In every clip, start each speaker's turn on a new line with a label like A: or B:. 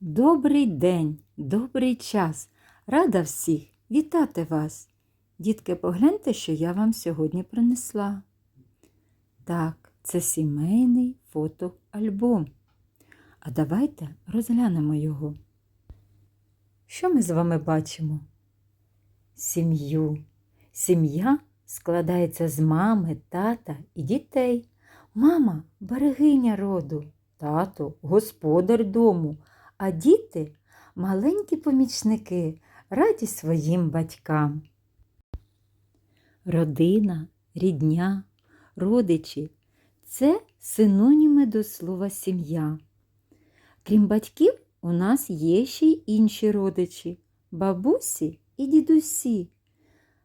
A: Добрий день, добрий час. Рада всіх вітати вас. Дітки, погляньте, що я вам сьогодні принесла. Так, це сімейний фотоальбом. А давайте розглянемо його. Що ми з вами бачимо? Сім'ю. Сім'я складається з мами, тата і дітей. Мама берегиня роду, тато господар дому, а діти маленькі помічники, раді своїм батькам. Родина, рідня, родичі це синоніми до слова сім'я. Крім батьків, у нас є ще й інші родичі бабусі і дідусі.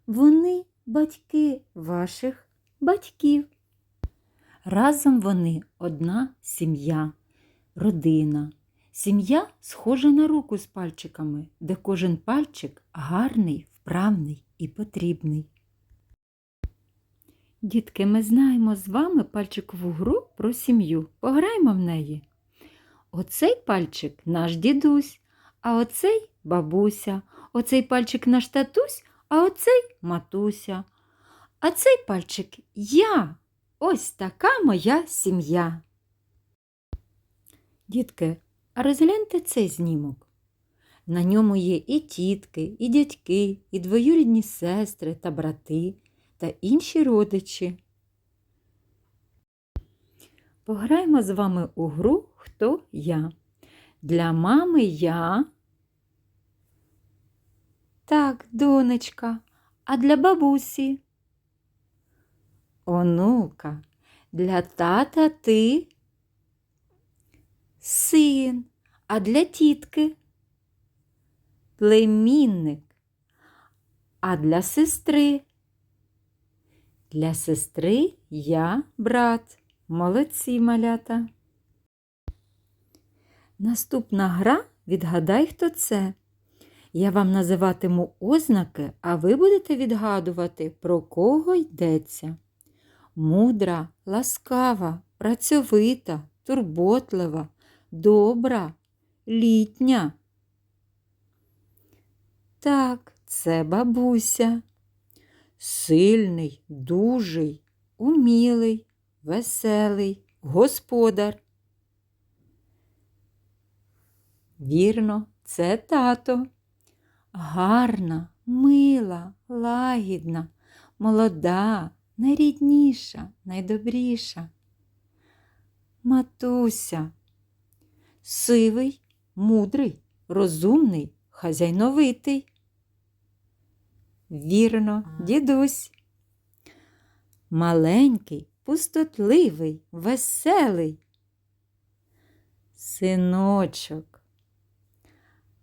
A: Вони батьки ваших батьків. Разом вони одна сім'я, родина. Сім'я схожа на руку з пальчиками, де кожен пальчик гарний, вправний і потрібний. Дітки, ми знаємо з вами пальчикову гру про сім'ю. Пограємо в неї. Оцей пальчик наш дідусь, а оцей бабуся, оцей пальчик наш татусь, а оцей матуся. А цей пальчик я. Ось така моя сім'я. Дітки, а розгляньте цей знімок. На ньому є і тітки, і дядьки, і двоюрідні сестри та брати та інші родичі. Пограємо з вами у гру Хто я? Для мами я. Так, донечка, а для бабусі. Онука, для тата ти. Син, а для тітки. Племінник, а для сестри. Для сестри я брат. Молодці малята. Наступна гра відгадай, хто це. Я вам називатиму ознаки, а ви будете відгадувати, про кого йдеться. Мудра, ласкава, працьовита, турботлива, добра, літня. Так, це бабуся. Сильний, дужий, умілий, веселий, господар. Вірно, це тато. Гарна, мила, лагідна, молода, найрідніша, найдобріша. Матуся, сивий, мудрий, розумний, хазяйновитий. Вірно, дідусь. Маленький, пустотливий, веселий. Синочок.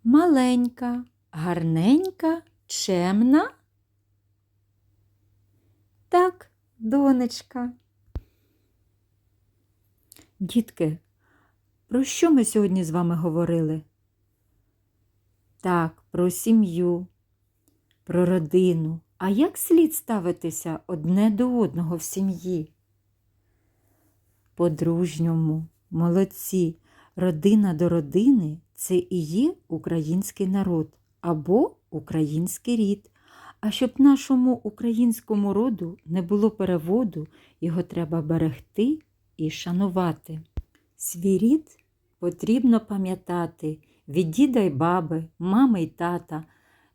A: Маленька, гарненька, чемна. Так, донечка. Дітки, про що ми сьогодні з вами говорили? Так, про сім'ю, про родину. А як слід ставитися одне до одного в сім'ї? По-дружньому, молодці, родина до родини це і є український народ або український рід. А щоб нашому українському роду не було переводу, його треба берегти і шанувати. Свій рід потрібно пам'ятати від діда й баби, мами й тата.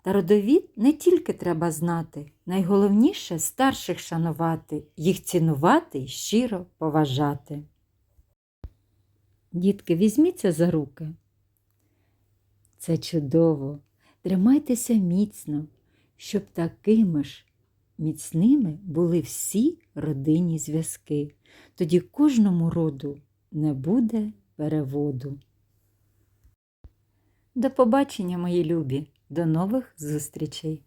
A: Та родовід не тільки треба знати, найголовніше старших шанувати, їх цінувати і щиро поважати. Дітки, візьміться за руки. Це чудово. Тримайтеся міцно, щоб такими ж міцними були всі родинні зв'язки. Тоді кожному роду не буде переводу. До побачення, мої любі! До нових зустрічей!